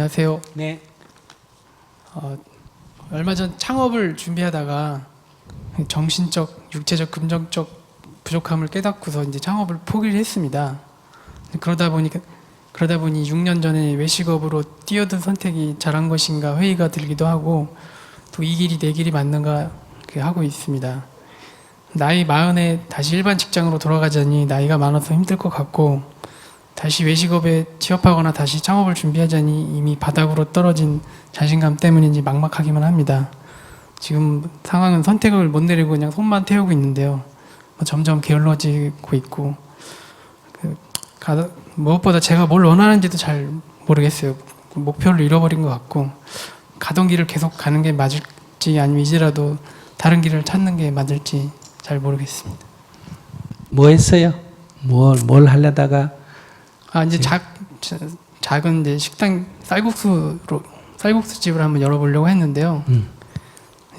안녕하세요. 네. 어, 얼마 전 창업을 준비하다가 정신적, 육체적, 금전적 부족함을 깨닫고서 이제 창업을 포기를 했습니다. 그러다 보니까 그러다 보니 6년 전에 외식업으로 뛰어든 선택이 잘한 것인가 회의가 들기도 하고 또 이 길이 내 길이 맞는가 하고 있습니다. 나이 마흔에 다시 일반 직장으로 돌아가자니 나이가 많아서 힘들 것 같고 다시 외식업에 취업하거나 다시 창업을 준비하자니 이미 바닥으로 떨어진 자신감 때문인지 막막하기만 합니다. 지금 상황은 선택을 못 내리고 그냥 손만 태우고 있는데요. 뭐 점점 게을러지고 있고 그 가- 무엇보다 제가 뭘 원하는지도 잘 모르겠어요. 목표를 잃어버린 것 같고 가던 길을 계속 가는 게 맞을지 아니면 이제라도 다른 길을 찾는 게 맞을지 잘 모르겠습니다. 뭐 했어요? 뭘, 뭘 하려다가 아 이제 작 자- 작은 이제 식당 쌀국수로 쌀국수 집을 한번 열어보려고 했는데요. 음.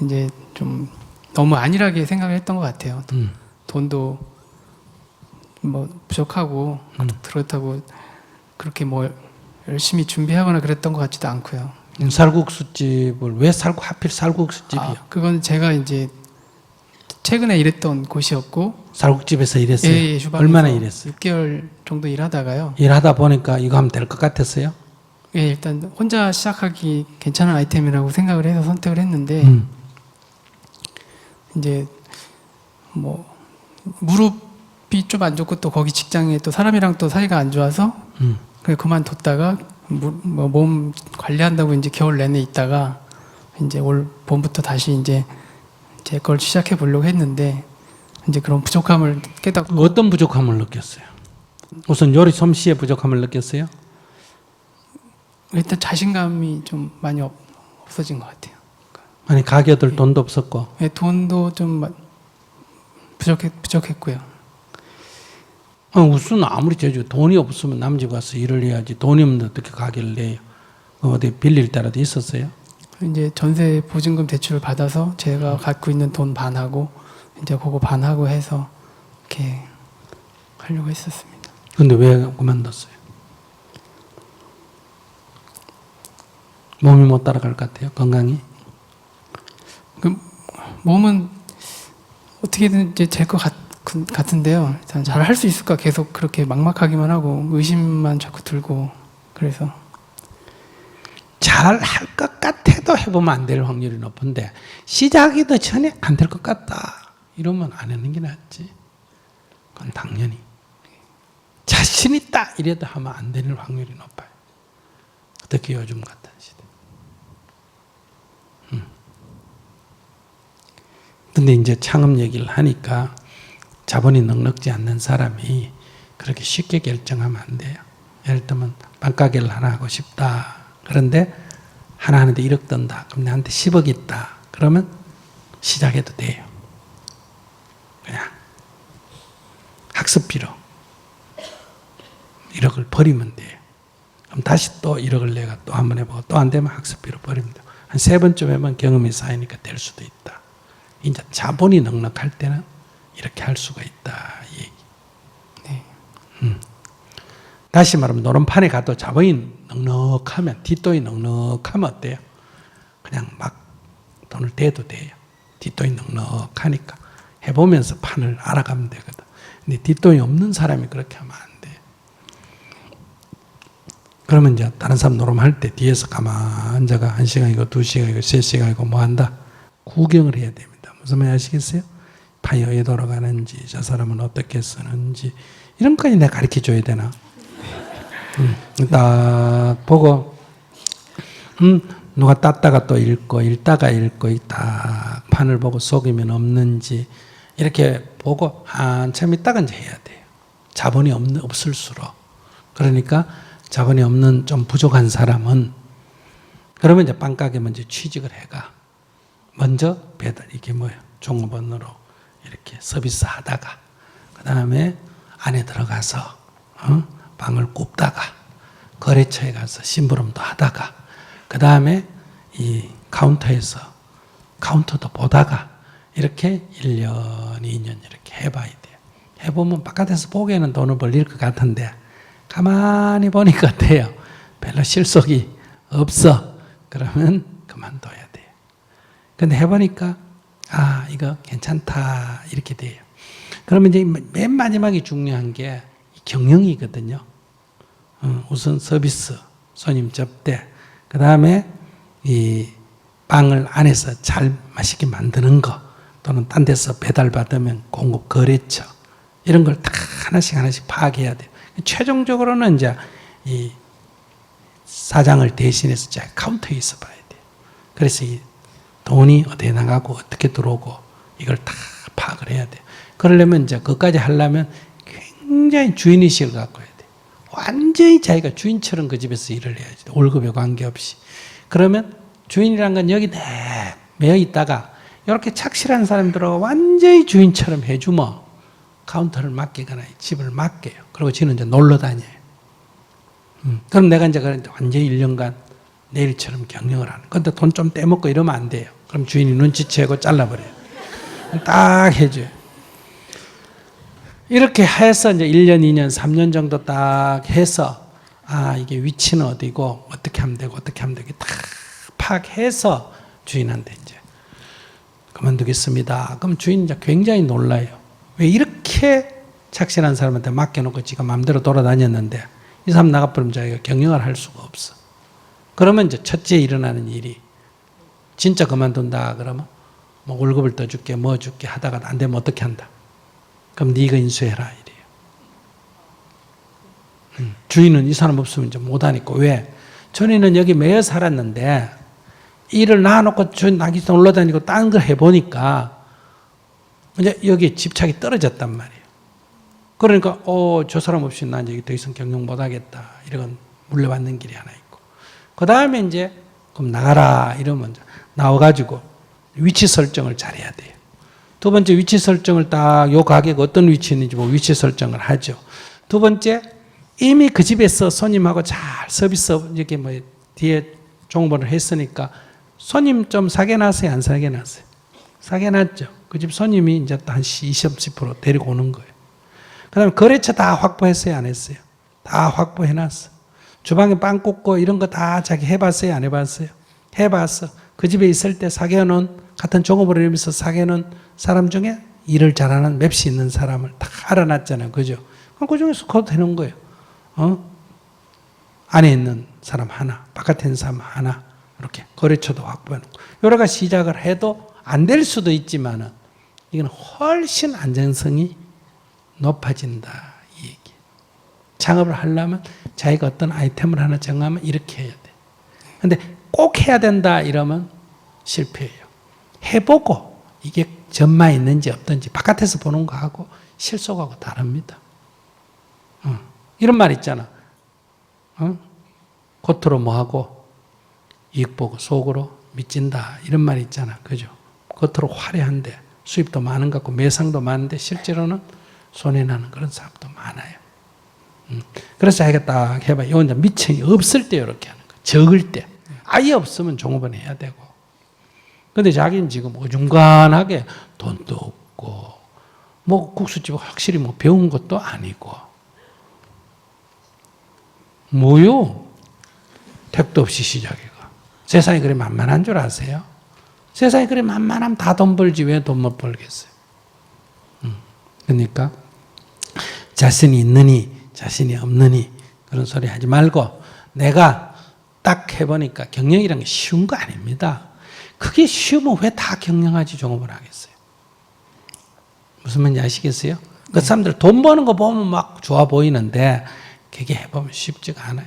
이제 좀 너무 안일하게 생각을 했던 것 같아요. 음. 돈도 뭐 부족하고 음. 그렇다고 그렇게 뭐 열심히 준비하거나 그랬던 것 같지도 않고요. 쌀국수집을 왜 쌀, 하필 쌀국수집이요? 아, 그건 제가 이제 최근에 일했던 곳이었고 쌀국집에서 일했어요? 예, 예, 주방에서 얼마나 일했어요? 6개월 정도 일하다가요. 일하다 보니까 이거 하면 될 것 같았어요? 예, 일단 혼자 시작하기 괜찮은 아이템이라고 생각을 해서 선택을 했는데 음. 이제 뭐 무릎이 좀 안 좋고 또 거기 직장에 또 사람이랑 또 사이가 안 좋아서 음. 그냥 그만뒀다가 무- 뭐몸 관리한다고 이제 겨울 내내 있다가 이제 올 봄부터 다시 이제 제 걸 시작해 보려고 했는데 이제 그런 부족함을 깨닫고 어떤 부족함을 느꼈어요? 우선 요리 솜씨의 부족함을 느꼈어요? 일단 자신감이 좀 많이 없, 없어진 것 같아요. 아니 가게들 돈도 없었고 예, 돈도 좀 마- 부족했, 부족했고요. 아, 우선 아무리 제주 돈이 없으면 남집 가서 일을 해야지 돈이 없는데 어떻게 가게를 내요? 어디 빌릴 때라도 있었어요? 이제 전세 보증금 대출을 받아서 제가 갖고 있는 돈 반하고 이제 그거 반하고 해서 이렇게 하려고 했었습니다. 근데 왜 그만뒀어요? 몸이 못 따라갈 것 같아요. 건강이. 몸은 어떻게든 이제 될것 같은데요. 일단 잘 할 수 있을까 계속 그렇게 막막하기만 하고 의심만 자꾸 들고 그래서 잘 할 것 같아 도 해보면 안 될 확률이 높은데 시작이도 전에 안 될 것 같다 이러면 안 하는 게 낫지. 그건 당연히 자신 있다 이래도 하면 안 되는 확률이 높아요. 특히 요즘 같은 시대. 음. 근데 이제 창업 얘기를 하니까 자본이 넉넉지 않는 사람이 그렇게 쉽게 결정하면 안 돼요. 예를 들면 빵가게를 하나 하고 싶다. 그런데 하나 하는데 1억 든다. 그럼 나한테 10억 있다. 그러면 시작해도 돼요. 그냥 학습비로 1억을 버리면 돼요. 그럼 다시 또 1억을 내가 또 한 번 해보고 또 안 되면 학습비로 버립니다. 한 세 번쯤 해면 경험이 쌓이니까 될 수도 있다. 이제 자본이 넉넉할 때는 이렇게 할 수가 있다. 이 얘기. 네. 음. 다시 말하면 노름판에 가도 자본이 넉넉하면 뒷돈이 넉넉하면 어때요? 그냥 막 돈을 대도 돼요. 뒷돈이 넉넉하니까 해보면서 판을 알아가면 되거든. 근데 뒷돈이 없는 사람이 그렇게 하면 안 돼. 그러면 이제 다른 사람 노름할 때 뒤에서 가만 앉아가 한 시간이고 두 시간이고 세 시간이고 뭐 한다? 구경을 해야 됩니다. 무슨 말 아시겠어요? 판이 어디에 돌아가는지 저 사람은 어떻게 쓰는지 이런 거까지 내가 가르쳐 줘야 되나? 음, 딱 보고 음, 누가 땄다가 또 읽고 읽다가 읽고 딱 판을 보고 속이면 없는지 이렇게 보고 한참 있다가 이제 해야 돼요. 자본이 없는 없을수록 그러니까 자본이 없는 좀 부족한 사람은 그러면 이제 빵가게 먼저 취직을 해가 먼저 배달 이게 뭐예요? 종업원으로 이렇게 서비스 하다가 그 다음에 안에 들어가서 어? 방을 굽다가 거래처에 가서 심부름도 하다가 그 다음에 이 카운터에서 카운터도 보다가 이렇게 1년, 2년 이렇게 해봐야 돼요. 해보면 바깥에서 보기에는 돈을 벌릴 것 같은데 가만히 보니까 돼요. 별로 실속이 없어. 그러면 그만둬야 돼요. 근데 해보니까 아 이거 괜찮다 이렇게 돼요. 그러면 이제 맨 마지막에 중요한 게 경영이거든요. 어, 우선 서비스, 손님 접대, 그 다음에 이 빵을 안에서 잘 맛있게 만드는 거, 또는 딴 데서 배달 받으면 공급 거래처 이런 걸 다 하나씩 하나씩 파악해야 돼요. 최종적으로는 이제 이 사장을 대신해서 자 카운터에 있어 봐야 돼요. 그래서 이 돈이 어디에 나가고 어떻게 들어오고 이걸 다 파악을 해야 돼요. 그러려면 이제 그까지 하려면 굉장히 주인의식을 갖고 해야 돼요. 완전히 자기가 주인처럼 그 집에서 일을 해야지. 월급에 관계없이. 그러면 주인이란 건 여기 내 매여 있다가 이렇게 착실한 사람들하고 완전히 주인처럼 해주면 카운터를 맡기거나 집을 맡겨요. 그리고 지는 이제 놀러 다녀요. 음, 그럼 내가 이제 완전히 1년간 내일처럼 경영을 하는. 근데 돈 좀 떼먹고 이러면 안 돼요. 그럼 주인이 눈치채고 잘라버려요. 딱 해줘요. 이렇게 해서 이제 1년, 2년, 3년 정도 딱 해서 아, 이게 위치는 어디고 어떻게 하면 되고 어떻게 하면 되고 딱 파악해서 주인한테 이제 그만두겠습니다. 그럼 주인 이제 굉장히 놀라요. 왜 이렇게 착실한 사람한테 맡겨놓고 지가 마음대로 돌아다녔는데 이 사람 나가버리면 자기가 경영을 할 수가 없어. 그러면 이제 첫째 일어나는 일이 진짜 그만둔다 그러면 뭐 월급을 더 줄게 뭐 줄게 하다가 안 되면 어떻게 한다. 그럼 네가 인수해라 이래요. 음, 주인은 이 사람 없으면 이제 못하니까 왜? 전에는 여기 매여 살았는데 일을 놔놓고 주인 나기 놀러 다니고 딴 거 해보니까 이제 여기 집착이 떨어졌단 말이에요. 그러니까 어 저 사람 없이 난 여기 더 이상 경영 못하겠다. 이런 물려받는 길이 하나 있고 그 다음에 이제 그럼 나가라 이러면 나와가지고 위치 설정을 잘해야 돼요. 두 번째 위치 설정을 딱 요 가게가 어떤 위치에 있는지 뭐 위치 설정을 하죠. 두 번째 이미 그 집에서 손님하고 잘 서비스 이렇게 뭐 뒤에 종업원을 했으니까 손님 좀 사게 놨어요 안 사게 놨어요? 사게 놨죠. 그 집 손님이 이제 한 20, 10% 데리고 오는 거예요. 그 다음에 거래처 다 확보했어요 안 했어요? 다 확보해놨어. 주방에 빵 굽고 이런 거 다 자기 해봤어요 안 해봤어요? 해봤어. 그 집에 있을 때 놓은 같은 종업을 사게 놓은 사람 중에 일을 잘하는 맵시 있는 사람을 다 알아놨잖아요. 그죠? 그럼 그 중에서 그거 되는 거예요. 어? 안에 있는 사람 하나, 바깥에 있는 사람 하나, 이렇게 거래처도 확보해놓고. 여러 가지 시작을 해도 안 될 수도 있지만은 이건 훨씬 안정성이 높아진다. 이 얘기. 창업을 하려면 자기가 어떤 아이템을 하나 정하면 이렇게 해야 돼. 근데 꼭 해야 된다 이러면 실패해요. 해보고 이게 전만 있는지 없든지 바깥에서 보는 거하고 실속하고 다릅니다. 어. 이런 말 있잖아. 어? 겉으로 뭐하고 이익 보고 속으로 미친다 이런 말 있잖아. 그죠? 겉으로 화려한데 수입도 많은 것 같고 매상도 많은데 실제로는 손해나는 그런 사업도 많아요. 음. 그래서 자기가 딱 해봐. 이건 이제 미천이 없을 때 이렇게 하는 거. 적을 때. 아예 없으면 종업원 해야 되고. 근데 자기는 지금 어중간하게 돈도 없고, 뭐 국수집 확실히 뭐 배운 것도 아니고. 뭐요? 택도 없이 시작해가. 세상이 그래 만만한 줄 아세요? 세상이 그래 만만하면 다 돈 벌지 왜 돈 못 벌겠어요? 음. 그러니까 자신이 있느니 자신이 없느니 그런 소리 하지 말고 내가 딱 해보니까 경영이란 게 쉬운 거 아닙니다. 그게 쉬우면 왜 다 경영하지 종업을 하겠어요? 무슨 말인지 아시겠어요? 그 사람들 돈 버는 거 보면 막 좋아 보이는데 그게 해보면 쉽지가 않아요.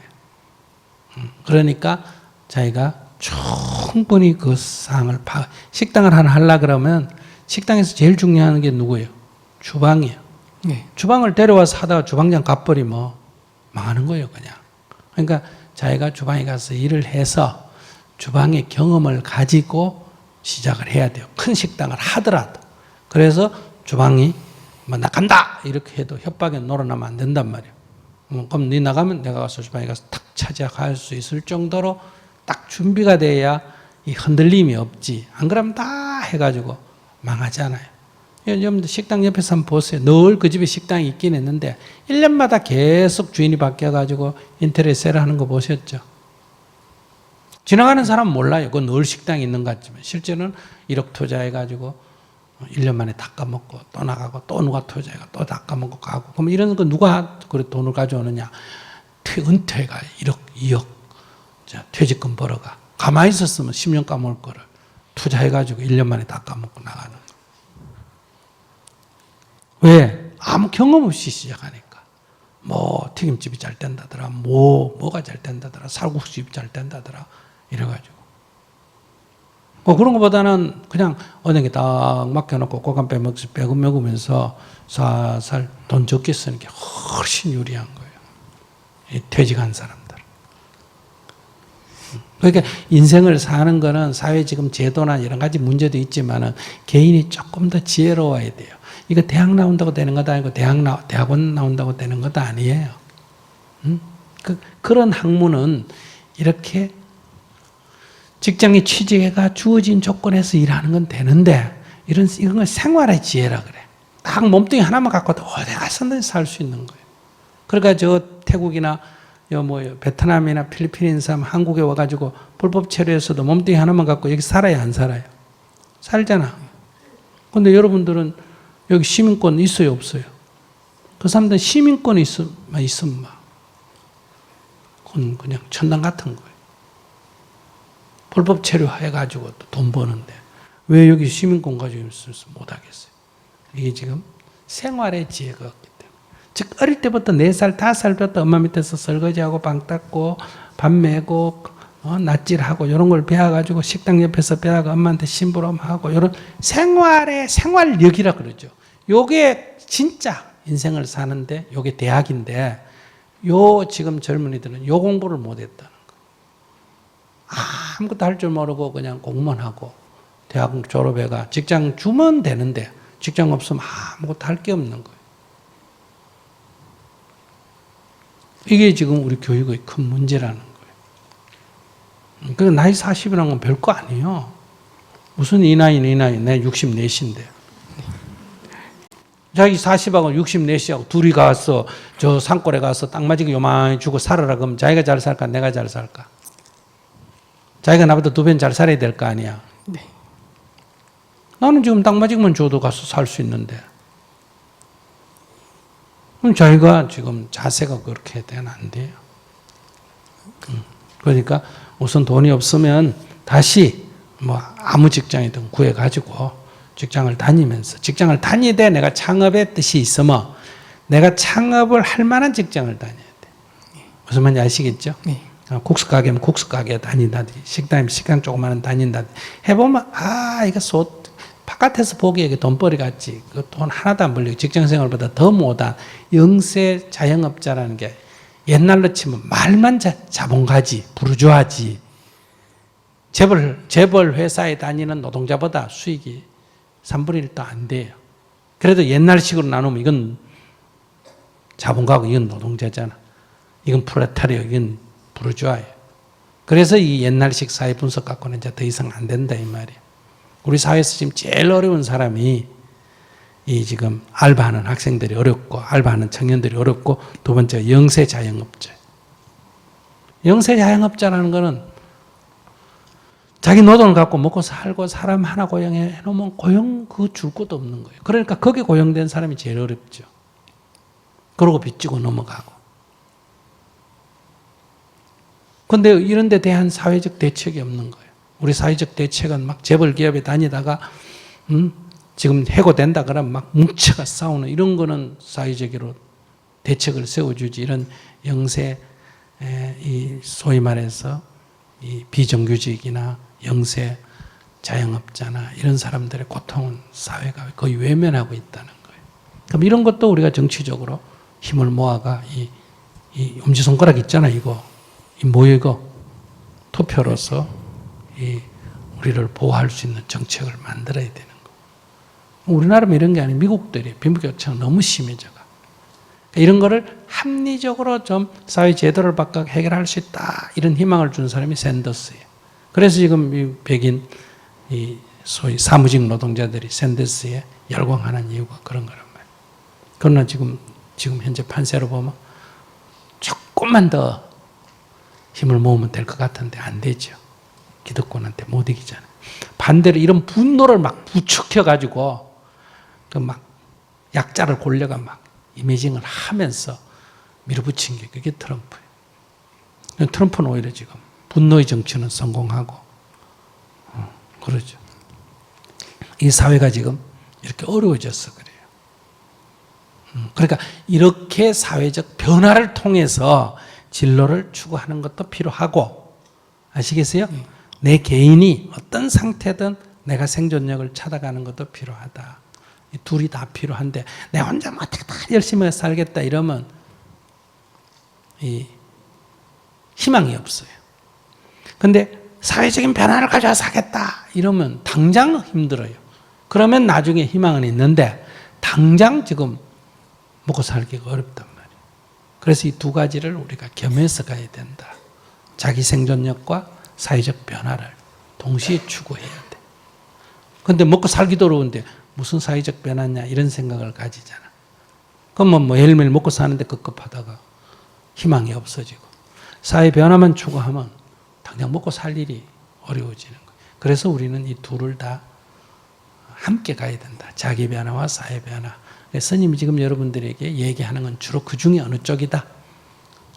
음, 그러니까 자기가 충분히 그 상황을 파, 식당을 하나 하려 그러면 식당에서 제일 중요한 게 누구예요? 주방이에요. 네. 주방을 데려와서 하다가 주방장 갚버리면 망하는 거예요, 그냥. 그러니까 자기가 주방에 가서 일을 해서 주방의 경험을 가지고 시작을 해야 돼요. 큰 식당을 하더라도. 그래서 주방이 뭐 나간다! 이렇게 해도 협박에 놀아나면 안 된단 말이에요. 음, 그럼 네 나가면 내가 가서 주방에 가서 탁 차지할 수 있을 정도로 딱 준비가 돼야 이 흔들림이 없지. 안 그러면 다 해가지고 망하잖아요. 여러분들 식당 옆에서 한번 보세요. 늘 그 집에 식당이 있긴 했는데 1년마다 계속 주인이 바뀌어가지고 인테리어 세일하는 거 보셨죠? 지나가는 사람은 몰라요. 그건 늘 식당에 있는 것 같지만 실제로는 1억 투자해가지고 1년 만에 다 까먹고 또 나가고 또 누가 투자해가 또 다 까먹고 가고 그럼 이런 거 누가 돈을 가져오느냐 퇴, 은퇴가 1억 2억 자, 퇴직금 벌어가 가만히 있었으면 10년 까먹을 거를 투자해가지고 1년 만에 다 까먹고 나가는 거. 왜? 아무 경험 없이 시작하니까 뭐 튀김집이 잘 된다더라 뭐 뭐가 잘 된다더라 살국수집이 잘 된다더라 이래가지고 뭐 그런 것보다는 그냥 은행에 딱 맡겨놓고 고감 빼먹 빼고 먹으면서 살살 돈 적게 쓰는 게 훨씬 유리한 거예요. 이 퇴직한 사람들. 그러니까 인생을 사는 거는 사회 지금 제도나 여러 가지 문제도 있지만은 개인이 조금 더 지혜로워야 돼요. 이거 대학 나온다고 되는 것도 아니고 대학 나 대학원 나온다고 되는 것도 아니에요. 음? 그 그런 학문은 이렇게 직장에 취직해가 주어진 조건에서 일하는 건 되는데 이런 이런 걸 생활의 지혜라 그래. 딱 몸뚱이 하나만 갖고도 어디 가서든 살수 있는 거예요. 그러니까 저 태국이나 여뭐 베트남이나 필리핀 사람 한국에 와가지고 불법 체류에서도 몸뚱이 하나만 갖고 여기 살아야 안 살아요. 살잖아. 근데 여러분들은 여기 시민권 있어요 없어요? 그 사람들 시민권 있으면 있으면 막 그건 그냥 천당 같은 거예요. 불법 체류해가지고 또돈 버는데 왜 여기 시민권 가지고 있어서 못하겠어요? 이게 지금 생활의 지혜가 없기 때문에. 즉 어릴 때부터 네 살, 다섯 살부터 엄마 밑에서 설거지하고 방 닦고 밥 메고 어, 낯질하고 이런 걸 배워가지고 식당 옆에서 배워가 엄마한테 심부름하고 이런 생활의 생활력이라 그러죠. 요게 진짜 인생을 사는데 요게 대학인데 요 지금 젊은이들은 요 공부를 못했다는 거. 아무것도 할 줄 모르고 그냥 공무원 하고 대학 졸업해가 직장 주면 되는데 직장 없으면 아무것도 할 게 없는 거예요. 이게 지금 우리 교육의 큰 문제라는 거예요. 그 나이 40이라는 건 별거 아니에요. 무슨 이 나이는 이 나이, 내 64인데. 자기 40하고 64시하고 둘이 가서 저 산골에 가서 땅 맞이게 요만히 주고 살아라 그러면 자기가 잘 살까 내가 잘 살까? 자기가 나보다 두 배는 잘 살아야 될 거 아니야. 네. 나는 지금 땅 맞이만 줘도 가서 살 수 있는데. 그럼 자기가 지금 자세가 그렇게 되면 안 돼요. 음, 그러니까 우선 돈이 없으면 다시 뭐 아무 직장이든 구해가지고 직장을 다니면서 직장을 다니되 내가 창업의 뜻이 있으면 내가 창업을 할 만한 직장을 다녀야 돼. 무슨 말인지 아시겠죠? 네. 아, 국수 가게면 국수 가게 다닌다든지 식당이면 식당 조그마한 다닌다든지 해보면 아 이거 소 바깥에서 보기에 돈벌이 같지 그 돈 하나도 안 벌리고 직장생활보다 더 못한 영세 자영업자라는 게 옛날로 치면 말만 자, 자본가지 부르주아지 재벌 재벌 회사에 다니는 노동자보다 수익이 3분의 1도 안 돼요. 그래도 옛날식으로 나누면 이건 자본가고 이건 노동자잖아. 이건 프레타리오, 이건 부르주아예요. 그래서 이 옛날식 사회 분석 갖고는 이제 더 이상 안 된다 이 말이에요. 우리 사회에서 지금 제일 어려운 사람이 이 지금 알바하는 학생들이 어렵고 알바하는 청년들이 어렵고 두 번째 영세 자영업자. 영세 자영업자라는 거는 자기 노동을 갖고 먹고 살고 사람 하나 고용해 놓으면 고용 그 줄 것도 없는 거예요. 그러니까 거기 고용된 사람이 제일 어렵죠. 그러고 빚지고 넘어가고. 근데 이런 데 대한 사회적 대책이 없는 거예요. 우리 사회적 대책은 막 재벌 기업에 다니다가 음, 지금 해고된다 그러면 막 뭉쳐가 싸우는 이런 거는 사회적으로 대책을 세워주지 이런 영세 에, 이 소위 말해서 이 비정규직이나 영세 자영업자나 이런 사람들의 고통은 사회가 거의 외면하고 있다는 거예요. 그럼 이런 것도 우리가 정치적으로 힘을 모아가 이, 이 엄지손가락 있잖아 이거 이 뭐야 이거 투표로서 이 우리를 보호할 수 있는 정책을 만들어야 되는 거. 우리나라만 이런 게 아니고 미국들이 빈부격차가 너무 심해져가. 이런 거를 합리적으로 좀 사회 제도를 바꿔 해결할 수 있다 이런 희망을 준 사람이 샌더스예요. 그래서 지금 이 백인 이 소위 사무직 노동자들이 샌더스에 열광하는 이유가 그런 거란 말이에요. 그러나 지금 지금 현재 판세로 보면 조금만 더 힘을 모으면 될 것 같은데 안 되죠. 기득권한테 못 이기잖아요. 반대로 이런 분노를 막 부추겨 가지고 그 막 약자를 골려가 막 이미징을 하면서 밀어붙인 게 그게 트럼프예요. 트럼프는 오히려 지금 분노의 정치는 성공하고 어, 그러죠. 이 사회가 지금 이렇게 어려워져서 그래요. 음, 그러니까 이렇게 사회적 변화를 통해서 진로를 추구하는 것도 필요하고 아시겠어요? 내 개인이 어떤 상태든 내가 생존력을 찾아가는 것도 필요하다. 이 둘이 다 필요한데 내 혼자 뭐 어떻게 다 열심히 살겠다 이러면 이 희망이 없어요. 근데 사회적인 변화를 가져와서 하겠다 이러면 당장 힘들어요. 그러면 나중에 희망은 있는데 당장 지금 먹고 살기가 어렵단 말이에요. 그래서 이 두 가지를 우리가 겸해서 가야 된다. 자기 생존력과 사회적 변화를 동시에 추구해야 돼. 근데 먹고 살기도 어려운데 무슨 사회적 변화냐 이런 생각을 가지잖아. 그러면 뭐 매일매일 먹고 사는데 급급하다가 희망이 없어지고 사회 변화만 추구하면 당장 먹고 살 일이 어려워지는 거예요. 그래서 우리는 이 둘을 다 함께 가야 된다. 자기 변화와 사회 변화. 스님이 지금 여러분들에게 얘기하는 건 주로 그 중에 어느 쪽이다.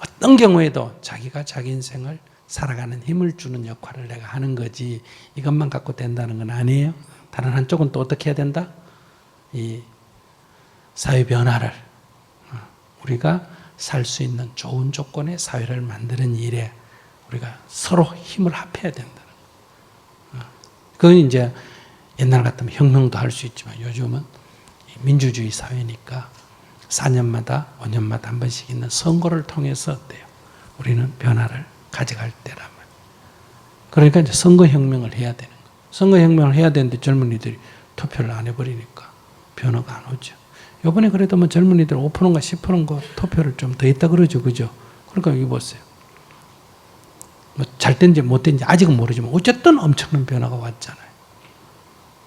어떤 경우에도 자기가 자기 인생을 살아가는 힘을 주는 역할을 내가 하는 거지 이것만 갖고 된다는 건 아니에요. 다른 한쪽은 또 어떻게 해야 된다? 이 사회 변화를 어, 우리가 살 수 있는 좋은 조건의 사회를 만드는 일에 우리가 서로 힘을 합해야 된다는 거. 어, 그건 이제 옛날 같으면 혁명도 할 수 있지만 요즘은 민주주의 사회니까 4년마다 5년마다 한 번씩 있는 선거를 통해서 어때요? 우리는 변화를 가져갈 때라면. 그러니까 이제 선거 혁명을 해야 되는. 선거혁명을 해야 되는데 젊은이들이 투표를 안 해버리니까 변화가 안 오죠. 요번에 그래도 뭐 젊은이들 5%인가 10%인가 투표를 좀 더 했다 그러죠. 그죠? 그러니까 여기 보세요. 뭐 잘 된지 못 된지 아직은 모르지만 어쨌든 엄청난 변화가 왔잖아요.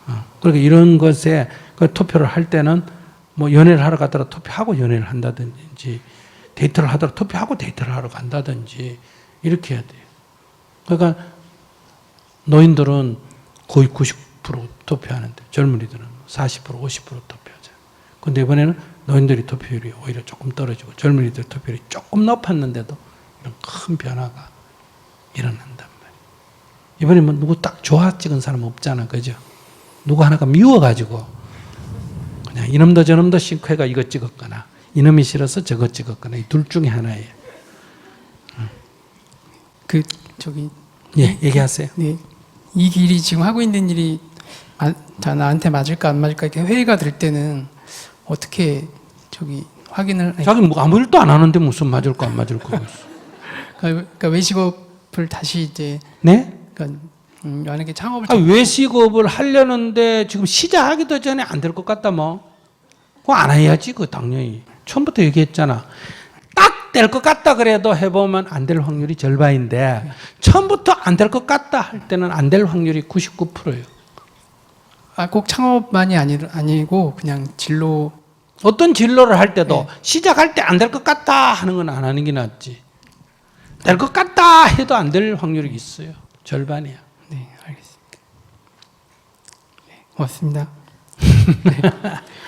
어, 그러니까 이런 것에 그 투표를 할 때는 뭐 연애를 하러 가더라 투표하고 연애를 한다든지 데이트를 하더라 투표하고 데이트를 하러 간다든지 이렇게 해야 돼요. 그러니까 노인들은 거의 90% 투표하는데 젊은이들은 40% 50% 투표하잖아요. 근데 이번에는 노인들이 투표율이 오히려 조금 떨어지고 젊은이들 투표율이 조금 높았는데도 이런 큰 변화가 일어난단 말이에요. 이번에 뭐 누구 딱 좋아 찍은 사람 없잖아. 그죠? 누구 하나가 미워가지고 그냥 이놈도 저놈도 싱크해가 이거 찍었거나 이놈이 싫어서 저거 찍었거나 이 둘 중에 하나예요. 그 저기 예, 얘기하세요. 네. 이 길이 지금 하고 있는 일이 아, 자 나한테 맞을까 안 맞을까 이렇게 회의가 될 때는 어떻게 저기 확인을 자기 뭐 아무 일도 안 하는데 무슨 맞을 거안 맞을 거 있어. 그러니까, 그러니까 외식업을 다시 이제 네? 그러니까 음, 만약에 창업을 아, 외식업을 하려는데 지금 시작하기도 전에 안 될 것 같다 뭐. 그거 안 해야지 그 당연히. 처음부터 얘기했잖아. 딱 될 것 같다 그래도 해보면 안 될 확률이 절반인데 처음부터 안 될 것 같다 할 때는 안 될 확률이 99%예요. 아, 꼭 창업만이 아니, 아니고 그냥 진로 어떤 진로를 할 때도 시작할 때 안 될 것 같다 하는 건 안 하는 게 낫지. 될 것 같다 해도 안 될 확률이 있어요. 절반이야. 네 알겠습니다. 네, 고맙습니다.